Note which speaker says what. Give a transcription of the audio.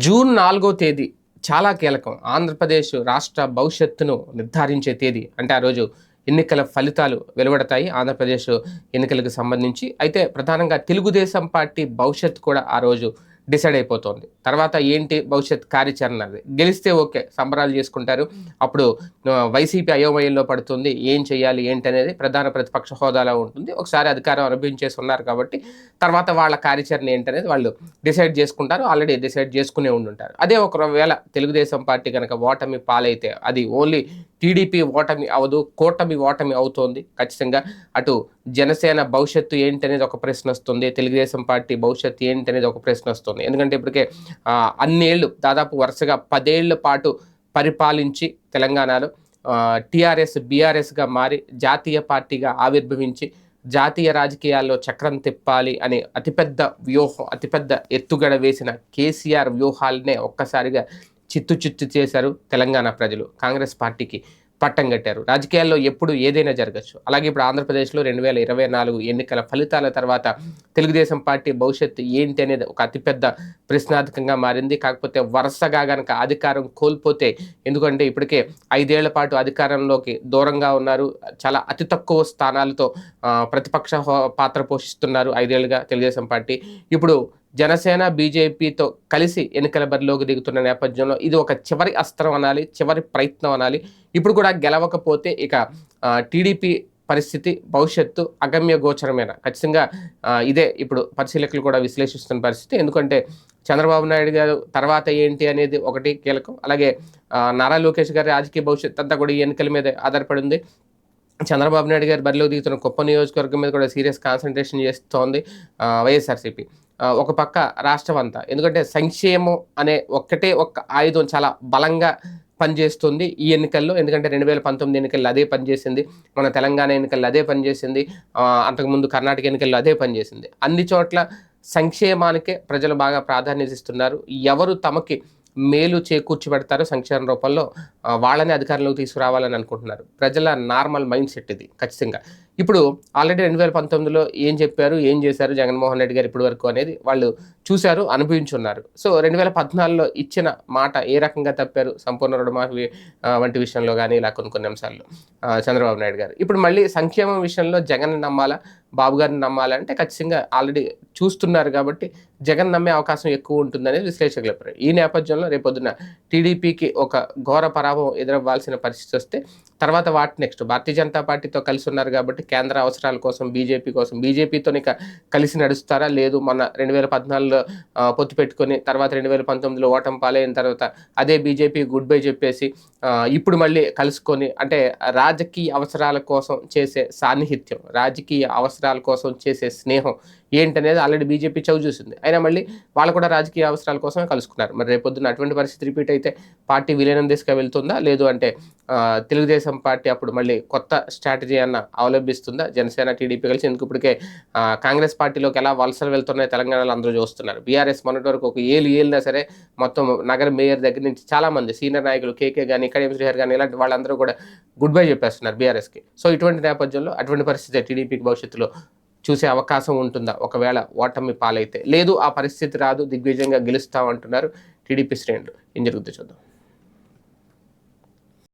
Speaker 1: June నాలుగో తేదీ చాలా కీలకం. ఆంధ్రప్రదేశ్ రాష్ట్ర భవిష్యత్తును నిర్ధారించే తేదీ. అంటే ఆ రోజు ఎన్నికల ఫలితాలు వెలువడతాయి ఆంధ్రప్రదేశ్ ఎన్నికలకు సంబంధించి. అయితే ప్రధానంగా తెలుగుదేశం పార్టీ భవిష్యత్తు కూడా ఆ రోజు డిసైడ్ అయిపోతుంది. తర్వాత ఏంటి భవిష్యత్ కార్యాచరణ అది గెలిస్తే ఓకే సంబరాలు చేసుకుంటారు. అప్పుడు వైసీపీ అయోమయంలో పడుతుంది. ఏం చేయాలి ఏంటి అనేది ప్రధాన ప్రతిపక్ష హోదాలో ఉంటుంది. ఒకసారి అధికారం అనుభవించేసి ఉన్నారు కాబట్టి తర్వాత వాళ్ళ కార్యాచరణ ఏంటనేది వాళ్ళు డిసైడ్ చేసుకుంటారు. ఆల్రెడీ డిసైడ్ చేసుకునే ఉండుంటారు. అదే ఒకవేళ తెలుగుదేశం పార్టీ కనుక ఓటమి పాలైతే అది ఓన్లీ టీడీపీ ఓటమి అవదు కూటమి ఓటమి అవుతోంది ఖచ్చితంగా. అటు జనసేన భవిష్యత్తు ఏంటనేది ఒక ప్రశ్న వస్తుంది. తెలుగుదేశం పార్టీ భవిష్యత్తు ఏంటనేది ఒక ప్రశ్న వస్తుంది. ఎందుకంటే ఇప్పటికే అన్నేళ్ళు దాదాపు వరుసగా పదేళ్ళ పాటు పరిపాలించి తెలంగాణలో టీఆర్ఎస్ బీఆర్ఎస్గా మారి జాతీయ పార్టీగా ఆవిర్భవించి జాతీయ రాజకీయాల్లో చక్రం తిప్పాలి అనే అతిపెద్ద వ్యూహం అతిపెద్ద ఎత్తుగడ వేసిన కేసీఆర్ వ్యూహాలనే ఒక్కసారిగా చిత్తు చిత్తు చేశారు తెలంగాణ ప్రజలు కాంగ్రెస్ పార్టీకి. పట్టం కట్టారు. రాజకీయాల్లో ఎప్పుడు ఏదైనా జరగచ్చు. అలాగే ఇప్పుడు ఆంధ్రప్రదేశ్లో రెండు వేల ఇరవై నాలుగు ఎన్నికల ఫలితాల తర్వాత తెలుగుదేశం పార్టీ భవిష్యత్తు ఏంటి అనేది ఒక అతిపెద్ద ప్రశ్నార్థకంగా మారింది. కాకపోతే వరుసగా గనక అధికారం కోల్పోతే ఎందుకంటే ఇప్పటికే ఐదేళ్ళ పాటు అధికారంలోకి దూరంగా ఉన్నారు. చాలా అతి తక్కువ స్థానాలతో ప్రతిపక్ష హో- పాత్ర పోషిస్తున్నారు ఐదేళ్ళుగా తెలుగుదేశం పార్టీ. ఇప్పుడు జనసేన బీజేపీతో కలిసి ఎన్నికల బరిలోకి దిగుతున్న నేపథ్యంలో ఇది ఒక చివరి అస్త్రం అనాలి చివరి ప్రయత్నం అనాలి. ఇప్పుడు కూడా గెలవకపోతే ఇక టీడీపీ పరిస్థితి భవిష్యత్తు అగమ్య గోచరమైన? ఖచ్చితంగా ఇదే ఇప్పుడు పరిశీలకులు కూడా విశ్లేషిస్తున్న పరిస్థితి. ఎందుకంటే చంద్రబాబు నాయుడు గారు తర్వాత ఏంటి అనేది ఒకటి కీలకం. అలాగే నారా లోకేష్ గారి రాజకీయ భవిష్యత్తు అంతా కూడా ఈ ఎన్నికల మీద ఆధారపడి ఉంది. చంద్రబాబు నాయుడు గారు బరిలో దిగుతున్న కుప్ప నియోజకవర్గం మీద కూడా సీరియస్ కాన్సన్ట్రేషన్ చేస్తోంది వైఎస్ఆర్సీపీ. ఒక పక్క రాష్ట్రం అంతా ఎందుకంటే సంక్షేమం అనే ఒక్కటే ఒక్క ఆయుధం చాలా బలంగా పనిచేస్తుంది ఈ ఎన్నికల్లో. ఎందుకంటే రెండు వేల పంతొమ్మిది ఎన్నికల్లో అదే పనిచేసింది. మన తెలంగాణ ఎన్నికల్లో అదే పనిచేసింది. అంతకుముందు కర్ణాటక ఎన్నికల్లో అదే పనిచేసింది. అన్ని చోట్ల సంక్షేమానికే ప్రజలు బాగా ప్రాధాన్యత ఇస్తున్నారు. ఎవరు తమకి మేలు చేకూర్చి పెడతారు సంక్షేమ రూపంలో వాళ్ళని అధికారంలోకి తీసుకురావాలని అనుకుంటున్నారు. ప్రజల నార్మల్ మైండ్ సెట్ ఇది ఖచ్చితంగా. ఇప్పుడు ఆల్రెడీ రెండు వేల పంతొమ్మిదిలో ఏం చెప్పారు ఏం చేశారు జగన్మోహన్ రెడ్డి గారు ఇప్పటి వరకు అనేది వాళ్ళు చూశారు అనుభవించున్నారు. సో రెండు వేల పద్నాలుగులో ఇచ్చిన మాట ఏ రకంగా తప్పారు? సంపూర్ణ రుణమాఫీ వంటి విషయంలో కానీ ఇలా కొన్ని కొన్ని అంశాల్లో చంద్రబాబు నాయుడు గారు. ఇప్పుడు మళ్ళీ సంక్షేమం విషయంలో జగన్ నమ్మాలా? బాబు గారిని నమ్మాలంటే ఖచ్చితంగా ఆల్రెడీ చూస్తున్నారు కాబట్టి జగన్ నమ్మే అవకాశం ఎక్కువ ఉంటుందనేది విశ్లేషకులు చెప్పారు. ఈ నేపథ్యంలో రేపొద్దున టీడీపీకి ఒక ఘోర పరాభం ఎదురవ్వాల్సిన పరిస్థితి వస్తే తర్వాత వాటి నెక్స్ట్? భారతీయ జనతా పార్టీతో కలిసి ఉన్నారు కాబట్టి కేంద్ర అవసరాల కోసం బీజేపీ కోసం బీజేపీతో ఇక కలిసి నడుస్తారా? లేదు మన రెండు వేల పద్నాలుగులో పొత్తు పెట్టుకొని తర్వాత రెండు వేల పంతొమ్మిదిలో ఓటమి పాలైన తర్వాత అదే బీజేపీ గుడ్ బై చెప్పేసి ఇప్పుడు మళ్ళీ కలుసుకొని అంటే రాజకీయ అవసరాల కోసం చేసే సాన్నిహిత్యం రాజకీయ అవసరాల కోసం చేసే స్నేహం ఏంటనేది ఆల్రెడీ బీజేపీ చవి చూసింది. అయినా మళ్ళీ వాళ్ళు కూడా రాజకీయ అవసరాల కోసమే కలుసుకున్నారు. మరి రేపొద్దున అటువంటి పరిస్థితి రిపీట్ అయితే పార్టీ విలీనం దిశగా వెళ్తుందా? లేదు అంటే తెలుగుదేశం పార్టీ అప్పుడు మళ్ళీ కొత్త స్ట్రాటజీ అన్న అవలంబిస్తుందా జనసేన టీడీపీ కలిసి ఎందుకు ఇప్పటికే కాంగ్రెస్ పార్టీలోకి ఎలా వలసలు వెళ్తున్నాయి తెలంగాణలో అందరూ చూస్తున్నారు. బీఆర్ఎస్ మొన్నటి వరకు ఒక ఏలు ఏలినా సరే మొత్తం నగర మేయర్ దగ్గర నుంచి చాలా మంది సీనియర్ నాయకులు కేకే కానీ కడియం శ్రీహర్ కానీ ఇలాంటి వాళ్ళందరూ కూడా గుడ్ బై చెప్పేస్తున్నారు బీఆర్ఎస్కి. సో ఇటువంటి నేపథ్యంలో అటువంటి పరిస్థితి టీడీపీకి భవిష్యత్తులో చూసే అవకాశం ఉంటుందా? ఒకవేళ ఓటమి పాలైతే. లేదు ఆ పరిస్థితి రాదు దిగ్విజయంగా గెలుస్తామంటున్నారు టీడీపీ శ్రేణులు. ఏం జరుగుతుందో చూద్దాం.